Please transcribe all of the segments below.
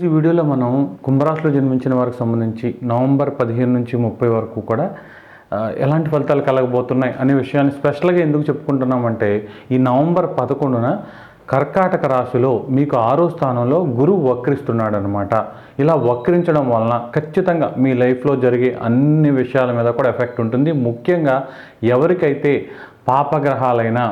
ఈరోజు ఈ వీడియోలో మనం కుంభరాశిలో జన్మించిన వారికి సంబంధించి నవంబర్ పదిహేను నుంచి ముప్పై వరకు కూడా ఎలాంటి ఫలితాలు కలగబోతున్నాయి అనే విషయాన్ని స్పెషల్గా ఎందుకు చెప్పుకుంటున్నామంటే ఈ నవంబర్ పదకొండున కర్కాటక రాశిలో మీకు ఆరో స్థానంలో గురువు వక్రిస్తున్నాడు అనమాట ఇలా వక్రించడం వలన ఖచ్చితంగా మీ లైఫ్లో జరిగే అన్ని విషయాల మీద కూడా ఎఫెక్ట్ ఉంటుంది. ముఖ్యంగా ఎవరికైతే పాపగ్రహాలైనా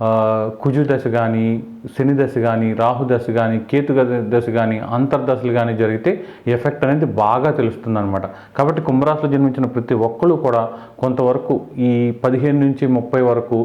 కుజుదశ కుజు దశ కానీ శని దశ కానీ రాహుదశ కానీ కేతు దశ కానీ అంతర్దశలు కానీ జరిగితే ఎఫెక్ట్ అనేది బాగా తెలుస్తుంది అనమాట కాబట్టి కుంభరాశిలో జన్మించిన ప్రతి ఒక్కరు కూడా కొంతవరకు ఈ పదిహేను నుంచి ముప్పై వరకు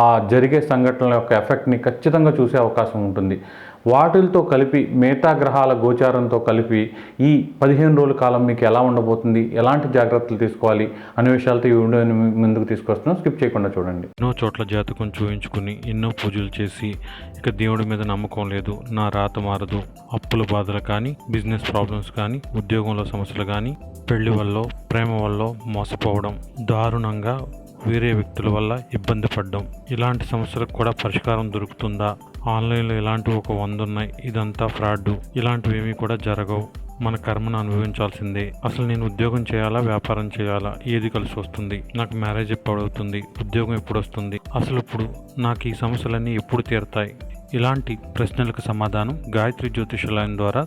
ఆ జరిగే సంఘటనల యొక్క ఎఫెక్ట్ని ఖచ్చితంగా చూసే అవకాశం ఉంటుంది. వాటిలతో కలిపి మిగతా గ్రహాల గోచారంతో కలిపి ఈ పదిహేను రోజుల కాలం మీకు ఎలా ఉండబోతుంది ఎలాంటి జాగ్రత్తలు తీసుకోవాలి అనే విషయాలతో ఈ వీడియోని ముందుకు తీసుకొస్తున్నాం. స్కిప్ చేయకుండా చూడండి. ఎన్నో చోట్ల జాతకం చూపించుకుని ఎన్నో పూజలు చేసి ఇక దేవుడి మీద నమ్మకం లేదు నా రాత మారదు అప్పుల బాధలు కానీ బిజినెస్ ప్రాబ్లమ్స్ కానీ ఉద్యోగంలో సమస్యలు కానీ పెళ్ళి వల్ల ప్రేమ వల్ల మోసపోవడం దారుణంగా వేరే వ్యక్తుల వల్ల ఇబ్బంది పడడం ఇలాంటి సమస్యలకు కూడా పరిష్కారం దొరుకుతుందా? ఆన్లైన్లో ఇలాంటివి ఒక వంద ఉన్నాయి. ఇదంతా ఫ్రాడ్ ఇలాంటివి ఏమీ కూడా జరగవు. మన కర్మను అనుభవించాల్సిందే. అసలు నేను ఉద్యోగం చేయాలా? వ్యాపారం చేయాలా? ఏది కలిసి వస్తుంది? నాకు మ్యారేజ్ ఎప్పుడు అవుతుంది ఉద్యోగం ఎప్పుడు వస్తుంది అసలు ఇప్పుడు నాకు ఈ సమస్యలన్నీ ఎప్పుడు తీరుతాయి? ఇలాంటి ప్రశ్నలకు సమాధానం గాయత్రి జ్యోతిషాలయం ద్వారా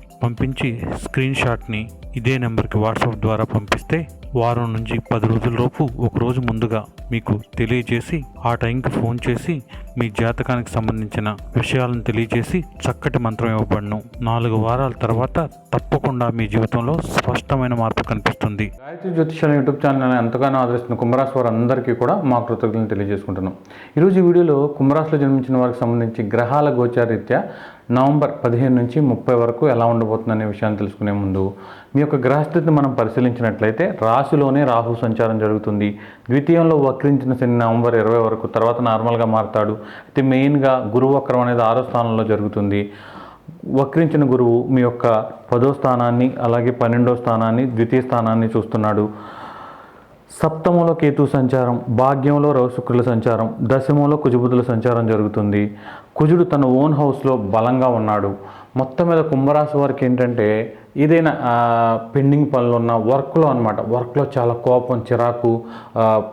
పంపించి స్క్రీన్ షాట్ని ఇదే నెంబర్కి వాట్సాప్ ద్వారా పంపిస్తే వారం నుంచి పది రోజులలోపు ఒకరోజు ఒక రోజు ముందుగా మీకు తెలియజేసి ఆ టైంకి ఫోన్ చేసి మీ జాతకానికి సంబంధించిన విషయాలను తెలియజేసి చక్కటి మంత్రం ఇవ్వబడను. నాలుగు వారాల తర్వాత తప్పకుండా మీ జీవితంలో స్పష్టమైన మార్పు కనిపిస్తుంది. గాయత్రి జ్యోతిషాల యూట్యూబ్ ఛానల్ ఎంతగానో ఆదరిస్తున్న కుంభరాశి వారు అందరికీ కూడా మా కృతజ్ఞతలు తెలియజేసుకుంటున్నాం. ఈరోజు ఈ వీడియోలో కుంభరాశిలో జన్మించిన వారికి సంబంధించి గ్రహాల గోచారీత్యా నవంబర్ పదిహేను నుంచి ముప్పై వరకు ఎలా ఉండబోతుంది అనే విషయాన్ని తెలుసుకునే ముందు మీ యొక్క గ్రహస్థితిని మనం పరిశీలించినట్లయితే రాశిలోనే రాహు సంచారం జరుగుతుంది. ద్వితీయంలో వక్రించిన శని నవంబర్ ఇరవై వరకు తర్వాత నార్మల్గా మారుతాడు. అయితే మెయిన్గా గురువు వక్రం అనేది ఆరో స్థానంలో జరుగుతుంది. వక్రించిన గురువు మీ యొక్క పదో స్థానాన్ని అలాగే పన్నెండో స్థానాన్ని ద్వితీయ స్థానాన్ని చూస్తున్నాడు. సప్తమంలో కేతు సంచారం భాగ్యంలో రవిశుక్రుల సంచారం దశమంలో కుజబుధుల సంచారం జరుగుతుంది. కుజుడు తన ఓన్ హౌస్లో బలంగా ఉన్నాడు. మొత్తం మీద కుంభరాశి వారికి ఏంటంటే ఏదైనా పెండింగ్ పనులు ఉన్న వర్క్లో అనమాట వర్క్లో చాలా కోపం చిరాకు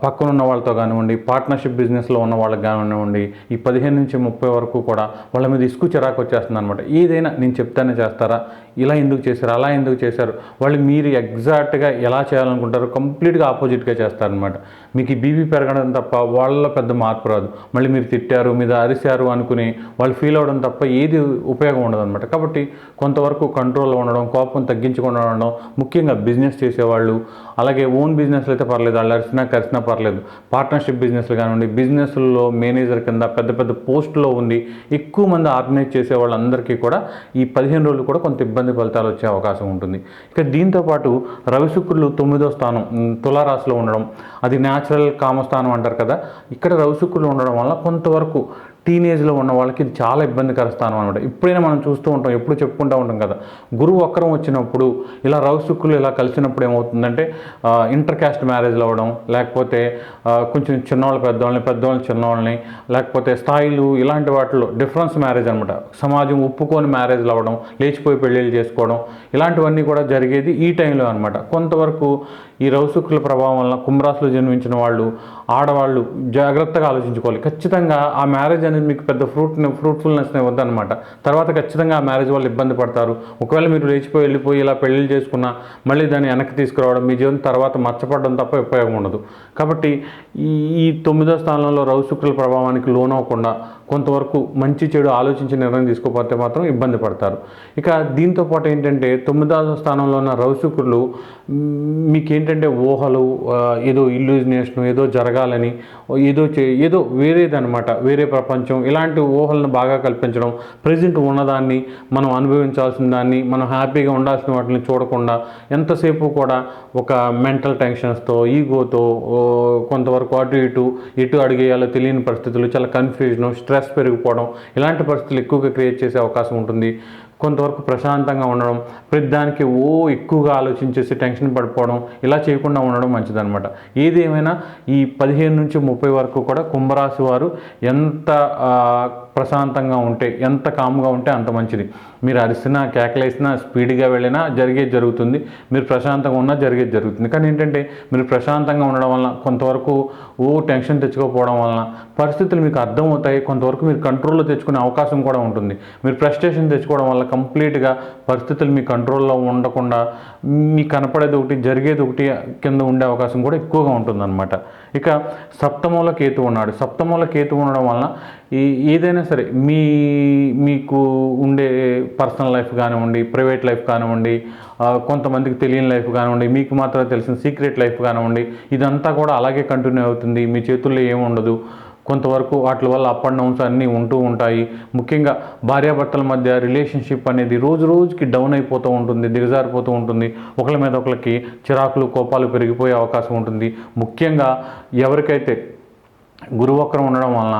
పక్కన ఉన్న వాళ్ళతో కానివ్వండి పార్ట్నర్షిప్ బిజినెస్లో ఉన్న వాళ్ళకి కానివ్వండి ఈ పదిహేను నుంచి ముప్పై వరకు కూడా వాళ్ళ మీద ఇసుకు చిరాకు వచ్చేస్తుంది అనమాట ఏదైనా నేను చెప్తానే చేస్తారా? ఇలా ఎందుకు చేశారు? అలా ఎందుకు చేశారు? వాళ్ళు మీరు ఎగ్జాక్ట్గా ఎలా చేయాలనుకుంటారో కంప్లీట్గా ఆపోజిట్గా చేస్తారనమాట మీకు ఈ బీబీ పెరగడం తప్ప వాళ్ళలో పెద్ద మార్పు రాదు. మళ్ళీ మీరు తిట్టారు మీద అరిశారు అనుకుని వాళ్ళు ఫీల్ అవ్వడం తప్ప ఏది ఉపయోగం ఉండదు అనమాట కాబట్టి కొంతవరకు కంట్రోల్లో ఉండడం కోపం తగ్గించకుండా ఉండడం ముఖ్యంగా బిజినెస్ చేసేవాళ్ళు అలాగే ఓన్ బిజినెస్లు అయితే పర్లేదు వాళ్ళు అరిసినా కరిసినా పర్లేదు. పార్ట్నర్షిప్ బిజినెస్లు కానివ్వండి బిజినెస్లో మేనేజర్ కింద పెద్ద పెద్ద పోస్టులో ఉండి ఎక్కువ మంది ఆర్గనైజ్ చేసే వాళ్ళందరికీ కూడా ఈ పదిహేను రోజులు కూడా కొంత ఇబ్బంది ఫలితాలు వచ్చే అవకాశం ఉంటుంది. ఇక దీంతో పాటు తొమ్మిదో స్థానం తులారాశిలో ఉండడం అది న్యాచురల్ కామస్థానం అంటారు కదా ఇక్కడ రవి ఉండడం వల్ల కొంతవరకు టీనేజ్లో ఉన్న వాళ్ళకి ఇది చాలా ఇబ్బందికర స్థానం అనమాట ఇప్పుడైనా మనం చూస్తూ ఉంటాం ఎప్పుడు చెప్పుకుంటూ ఉంటాం కదా గురువు వక్రం వచ్చినప్పుడు ఇలా రవి ఇలా కలిసినప్పుడు ఏమవుతుందంటే ఇంటర్ క్యాస్ట్ మ్యారేజ్లు అవ్వడం లేకపోతే కొంచెం చిన్నవాళ్ళు పెద్దవాళ్ళని పెద్దవాళ్ళని చిన్నవాళ్ళని లేకపోతే స్థాయిలు ఇలాంటి వాటిలో డిఫరెన్స్ మ్యారేజ్ అనమాట సమాజం ఒప్పుకొని మ్యారేజ్లు అవ్వడం లేచిపోయి పెళ్ళిళ్ళు చేసుకోవడం ఇలాంటివన్నీ కూడా జరిగేది ఈ టైంలో అనమాట కొంతవరకు ఈ రౌసుకుల ప్రభావం వలన కుంభరాశిలో జన్మించిన వాళ్ళు ఆడవాళ్ళు జాగ్రత్తగా ఆలోచించుకోవాలి. ఖచ్చితంగా ఆ మ్యారేజ్ అనేది మీకు పెద్ద ఫ్రూట్ ఫ్రూట్ఫుల్నెస్ వద్దనమాట తర్వాత ఖచ్చితంగా ఆ మ్యారేజ్ వాళ్ళు ఇబ్బంది పడతారు. ఒకవేళ మీరు లేచిపోయి వెళ్ళిపోయి ఇలా పెళ్ళి చేసుకున్నా మళ్ళీ దాన్ని వెనక్కి తీసుకురావడం మీ జీవితం తర్వాత మచ్చపడడం తప్ప ఉపయోగం ఉండదు. కాబట్టి ఈ ఈ తొమ్మిదో స్థానంలో రౌసుకుల ప్రభావానికి లోనవ్వకుండా కొంతవరకు మంచి చెడు ఆలోచించి నిర్ణయం తీసుకోకపోతే మాత్రం ఇబ్బంది పడతారు. ఇక దీంతో పాటు ఏంటంటే తొమ్మిదవ స్థానంలో ఉన్న రౌసుకులు మీకేంటి మీకు ఏంటంటే ఊహలు ఏదో ఇల్యూజినేషన్ ఏదో జరగాలని ఏదో చే ఏదో వేరేదనమాట వేరే ప్రపంచం ఇలాంటి ఊహలను బాగా కల్పించడం ప్రజెంట్ ఉన్నదాన్ని మనం అనుభవించాల్సిన దాన్ని మనం హ్యాపీగా ఉండాల్సిన వాటిని చూడకుండా ఎంతసేపు కూడా ఒక మెంటల్ టెన్షన్స్తో ఈగోతో కొంతవరకు అటు ఇటు ఎటు అడిగేయాలో తెలియని పరిస్థితులు చాలా కన్ఫ్యూజన్ స్ట్రెస్ పెరిగిపోవడం ఇలాంటి పరిస్థితులు ఎక్కువగా క్రియేట్ చేసే అవకాశం ఉంటుంది. కొంతవరకు ప్రశాంతంగా ఉండడం ప్రతిదానికి ఓ ఎక్కువగా ఆలోచించేసి టెన్షన్ పడిపోవడం ఇలా చేయకుండా ఉండడం మంచిదనమాట ఏదేమైనా ఈ పదిహేను నుంచి ముప్పై వరకు కూడా కుంభరాశి వారు ఎంత ప్రశాంతంగా ఉంటే ఎంత కామ్గా ఉంటే అంత మంచిది. మీరు అరిసినా కేకలేసినా స్పీడ్గా వెళ్ళినా జరిగేది జరుగుతుంది. మీరు ప్రశాంతంగా ఉన్నా జరిగేది జరుగుతుంది. కానీ ఏంటంటే మీరు ప్రశాంతంగా ఉండడం వలన కొంతవరకు ఓ టెన్షన్ తెచ్చుకోకపోవడం వలన పరిస్థితులు మీకు అర్థమవుతాయి. కొంతవరకు మీరు కంట్రోల్లో తెచ్చుకునే అవకాశం కూడా ఉంటుంది. మీరు ఫ్రస్ట్రేషన్ తెచ్చుకోవడం వల్ల కంప్లీట్గా పరిస్థితులు మీ కంట్రోల్లో ఉండకుండా మీకు కనపడేది ఒకటి జరిగేది ఒకటి కింద ఉండే అవకాశం కూడా ఎక్కువగా ఉంటుందన్నమాట. ఇక సప్తమంలో కేతు ఉన్నాడు. సప్తమంలో కేతు ఉండడం వలన ఈ ఏదైనా సరే మీ మీకు ఉండే పర్సనల్ లైఫ్ కానివ్వండి ప్రైవేట్ లైఫ్ కానివ్వండి కొంతమందికి తెలియని లైఫ్ కానివ్వండి మీకు మాత్రమే తెలిసిన సీక్రెట్ లైఫ్ కానివ్వండి ఇదంతా కూడా అలాగే కంటిన్యూ అవుతుంది. మీ చేతుల్లో ఏముండదు. కొంతవరకు వాటి వల్ల అప్ అండ్ డౌన్స్ అన్నీ ఉంటూ ఉంటాయి. ముఖ్యంగా భార్యాభర్తల మధ్య రిలేషన్షిప్ అనేది రోజు రోజుకి డౌన్ అయిపోతూ ఉంటుంది దిగజారిపోతూ ఉంటుంది. ఒకళ్ళ మీద ఒకరికి చిరాకులు కోపాలు పెరిగిపోయే అవకాశం ఉంటుంది. ముఖ్యంగా ఎవరికైతే గురువక్రం ఉండడం వలన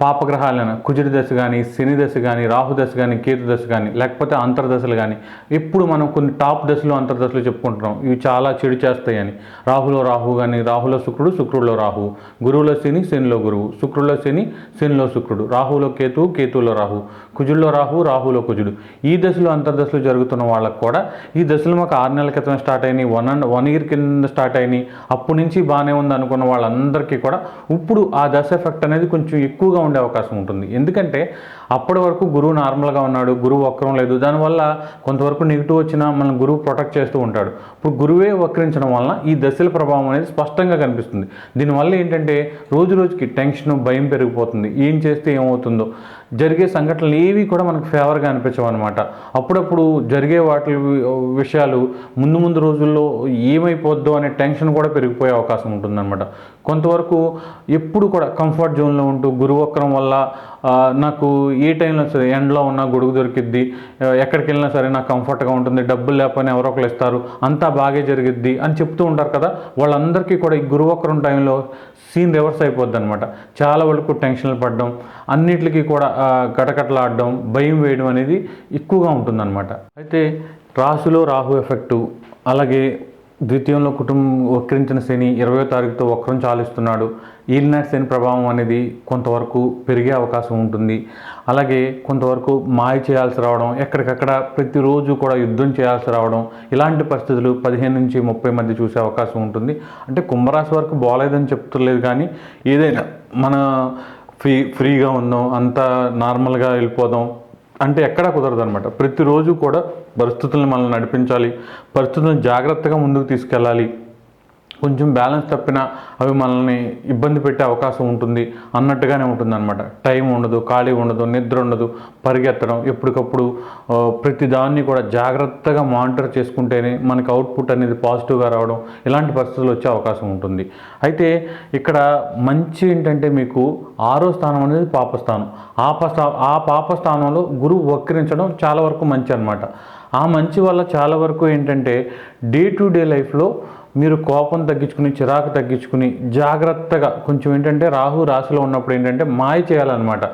పాపగ్రహాలను కుజుడి దశ కానీ శని దశ కానీ రాహు దశ కానీ కేతు దశ కానీ లేకపోతే అంతర్దశలు కానీ ఇప్పుడు మనం కొన్ని టాప్ దశలు అంతర్దశలు చెప్పుకుంటున్నాం. ఇవి చాలా చెడు చేస్తాయని. రాహులో రాహు కానీ రాహులో శుక్రుడు శుక్రుడిలో రాహు. గురువులో శని శనిలో గురువు. శుక్రుడిలో శని శనిలో శుక్రుడు. రాహులో కేతు కేతువులో రాహు. కుజుల్లో రాహు రాహులో కుజుడు. ఈ దశలు అంతర్దశలు జరుగుతున్న వాళ్ళకు కూడా ఈ దశలు మాకు ఆరు నెలల క్రితం స్టార్ట్ అయినాయి. వన్ అండ్ వన్ ఇయర్ కింద స్టార్ట్ అయినాయి. అప్పటి నుంచి బాగానే ఉంది అనుకున్న వాళ్ళందరికీ కూడా ఇప్పుడు ఆ దశ ఎఫెక్ట్ అనేది కొంచెం ఎక్కువగా ఉండే అవకాశం ఉంటుంది. ఎందుకంటే అప్పటి వరకు గురువు నార్మల్గా ఉన్నాడు గురువు వక్రం లేదు. దానివల్ల కొంతవరకు నెగిటివ్ వచ్చినా మన గురువు ప్రొటెక్ట్ చేస్తూ ఉంటాడు. ఇప్పుడు గురువే వక్రించడం వలన ఈ దశల ప్రభావం అనేది స్పష్టంగా కనిపిస్తుంది. దీనివల్ల ఏంటంటే రోజు రోజుకి టెన్షన్ భయం పెరిగిపోతుంది. ఏం చేస్తే ఏమవుతుందో. జరిగే సంఘటనలు ఏవి కూడా మనకు ఫేవర్గా అనిపించవు అనమాట అప్పుడప్పుడు జరిగే వాటి విషయాలు ముందు ముందు రోజుల్లో ఏమైపోద్దో అనే టెన్షన్ కూడా పెరిగిపోయే అవకాశం ఉంటుందన్నమాట. కొంతవరకు ఎప్పుడు కూడా కంఫర్ట్ జోన్లో ఉంటూ గురువక్రం వల్ల నాకు ఏ టైంలో సరే ఎండలో ఉన్నా గొడుగు దొరికిద్ది ఎక్కడికి వెళ్ళినా సరే నాకు కంఫర్ట్గా ఉంటుంది డబ్బులు లేకపోయినా ఎవరో ఒకరు ఇస్తారు అంతా బాగే జరిగిద్ది అని చెప్తూ ఉంటారు కదా వాళ్ళందరికీ కూడా ఈ గురువక్రం టైంలో సీన్ రివర్స్ అయిపోద్ది అనమాట చాలా వరకు టెన్షన్లు పడడం అన్నిటికీ కూడా కటకటలాడడం భయం వేయడం అనేది ఎక్కువగా ఉంటుందన్నమాట. అయితే రాశిలో రాహు ఎఫెక్టు అలాగే ద్వితీయంలో కుటుంబం వక్రించిన శని ఇరవయో తారీఖుతో వక్రం చాలిస్తున్నాడు. ఈలినాటి శని ప్రభావం అనేది కొంతవరకు పెరిగే అవకాశం ఉంటుంది. అలాగే కొంతవరకు మాయ చేయాల్సి రావడం ఎక్కడికక్కడ ప్రతిరోజు కూడా యుద్ధం చేయాల్సి రావడం ఇలాంటి పరిస్థితులు పదిహేను నుంచి ముప్పై మధ్య చూసే అవకాశం ఉంటుంది. అంటే కుంభరాశి వరకు బాగాలేదని చెప్తలేదు కానీ ఏదైనా మన ఫ్రీ ఫ్రీగా ఉందాం అంతా నార్మల్గా వెళ్ళిపోదాం. అంటే ఎక్కడా కుదరదు అనమాట ప్రతిరోజు కూడా పరిస్థితులను మనల్ని నడిపించాలి. పరిస్థితులను జాగ్రత్తగా ముందుకు తీసుకెళ్ళాలి. కొంచెం బ్యాలెన్స్ తప్పినా అవి మనల్ని ఇబ్బంది పెట్టే అవకాశం ఉంటుంది అన్నట్టుగానే ఉంటుంది అనమాట టైం ఉండదు ఖాళీ ఉండదు నిద్ర ఉండదు పరిగెత్తడం ఎప్పటికప్పుడు ప్రతి దాన్ని కూడా జాగ్రత్తగా మానిటర్ చేసుకుంటేనే మనకి అవుట్పుట్ అనేది పాజిటివ్గా రావడం ఇలాంటి పరిస్థితులు వచ్చే అవకాశం ఉంటుంది. అయితే ఇక్కడ మంచి ఏంటంటే మీకు ఆరో స్థానం అనేది పాపస్థానం. ఆ పస్థా ఆ పాపస్థానంలో గురువు వక్రించడం చాలా వరకు మంచి అనమాట ఆ మంచి వల్ల చాలా వరకు ఏంటంటే డే టు డే లైఫ్లో మీరు కోపం తగ్గించుకుని చిరాకు తగ్గించుకుని జాగ్రత్తగా కొంచెం ఏంటంటే రాహు రాశిలో ఉన్నప్పుడు ఏంటంటే మాయ చేయాలన్నమాట.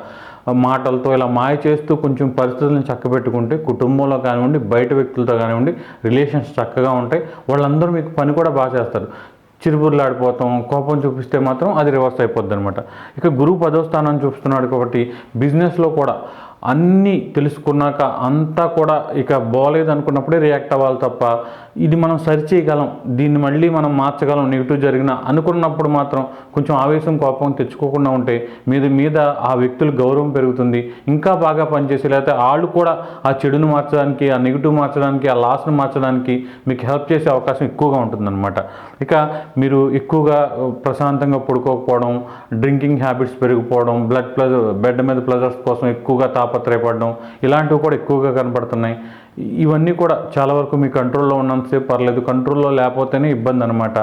మాటలతో ఇలా మాయ చేస్తూ కొంచెం పరిస్థితులను చక్కబెట్టుకుంటే కుటుంబంలో కానివ్వండి బయట వ్యక్తులతో కానివ్వండి రిలేషన్స్ చక్కగా ఉంటాయి. వాళ్ళందరూ మీకు పని కూడా బాగా చేస్తారు. చిరుబుర్లాడిపోతాం కోపం చూపిస్తే మాత్రం అది రివర్స్ అయిపోద్ది అనమాట ఇక గురువు పదో స్థానం చూస్తున్నాడు కాబట్టి బిజినెస్లో కూడా అన్నీ తెలుసుకున్నాక అంతా కూడా ఇక బాగలేదు అనుకున్నప్పుడే రియాక్ట్ అవ్వాలి తప్ప ఇది మనం సరి చేయగలం దీన్ని మళ్ళీ మనం మార్చగలం నెగిటివ్ జరిగిన అనుకున్నప్పుడు మాత్రం కొంచెం ఆవేశం కోపం తెచ్చుకోకుండా ఉంటే మీద మీద ఆ వ్యక్తుల గౌరవం పెరుగుతుంది. ఇంకా బాగా పనిచేసి లేకపోతే వాళ్ళు కూడా ఆ చెడును మార్చడానికి ఆ నెగిటివ్ మార్చడానికి ఆ లాస్ను మార్చడానికి మీకు హెల్ప్ చేసే అవకాశం ఎక్కువగా ఉంటుందన్నమాట. ఇక మీరు ఎక్కువగా ప్రశాంతంగా పడుకోకపోవడం డ్రింకింగ్ హ్యాబిట్స్ పెరిగిపోవడం బ్లడ్ ప్లజర్ బెడ్ మీద ప్లజర్స్ కోసం ఎక్కువగా తాపత్రయపడడం ఇలాంటివి కూడా ఎక్కువగా కనపడుతున్నాయి. ఇవన్నీ కూడా చాలా వరకు మీ కంట్రోల్లో ఉన్నంతసేపు పర్లేదు. కంట్రోల్లో లేకపోతేనే ఇబ్బంది అనమాట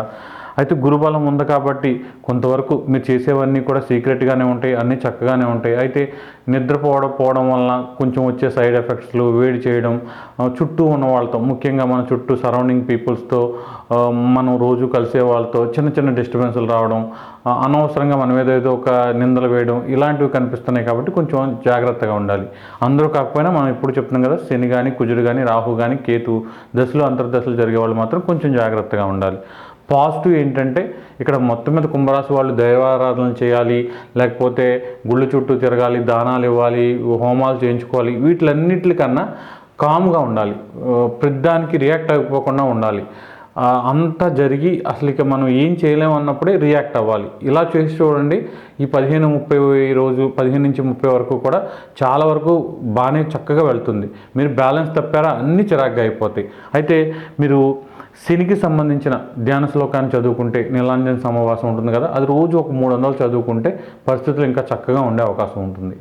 అయితే గురుబలం ఉంది కాబట్టి కొంతవరకు మీరు చేసేవన్నీ కూడా సీక్రెట్గానే ఉంటాయి అన్నీ చక్కగానే ఉంటాయి. అయితే నిద్రపోవడం పోవడం వలన కొంచెం వచ్చే సైడ్ ఎఫెక్ట్స్లు వేడి చేయడం చుట్టూ ఉన్న వాళ్ళతో ముఖ్యంగా మన చుట్టూ సరౌండింగ్ పీపుల్స్తో మనం రోజు కలిసే వాళ్ళతో చిన్న చిన్న డిస్టర్బెన్స్లు రావడం అనవసరంగా మనం ఏదేదో ఒక నిందలు వేయడం ఇలాంటివి కనిపిస్తున్నాయి కాబట్టి కొంచెం జాగ్రత్తగా ఉండాలి. అందరూ కాకపోయినా మనం ఇప్పుడు చెప్తున్నాం కదా శని కానీ కుజుడు కానీ రాహు కానీ కేతు దశలు అంతర్దశలు జరిగే వాళ్ళు మాత్రం కొంచెం జాగ్రత్తగా ఉండాలి. పాజిటివ్ ఏంటంటే ఇక్కడ మొత్తం మీద కుంభరాశి వాళ్ళు దైవారాధన చేయాలి లేకపోతే గుళ్ళు చుట్టూ తిరగాలి దానాలు ఇవ్వాలి హోమాలు చేయించుకోవాలి వీటిలన్నిటికన్నా కామ్గా ఉండాలి. ప్రతిదానికి రియాక్ట్ అయిపోకుండా ఉండాలి. అంతా జరిగి అసలు ఇక మనం ఏం చేయలేము అన్నప్పుడే రియాక్ట్ అవ్వాలి. ఇలా చేసి చూడండి ఈ పదిహేను ముప్పై రోజు పదిహేను నుంచి ముప్పై వరకు కూడా చాలా వరకు బాగానే చక్కగా వెళ్తుంది. మీరు బ్యాలెన్స్ తప్పారా? అన్నీ చిరాగ్గా అయిపోతాయి. అయితే మీరు శనికి సంబంధించిన ధ్యాన శ్లోకాన్ని చదువుకుంటే నీలాంజన సమావాసం ఉంటుంది కదా అది రోజు ఒక మూడు వందలు చదువుకుంటే పరిస్థితులు ఇంకా చక్కగా ఉండే అవకాశం ఉంటుంది.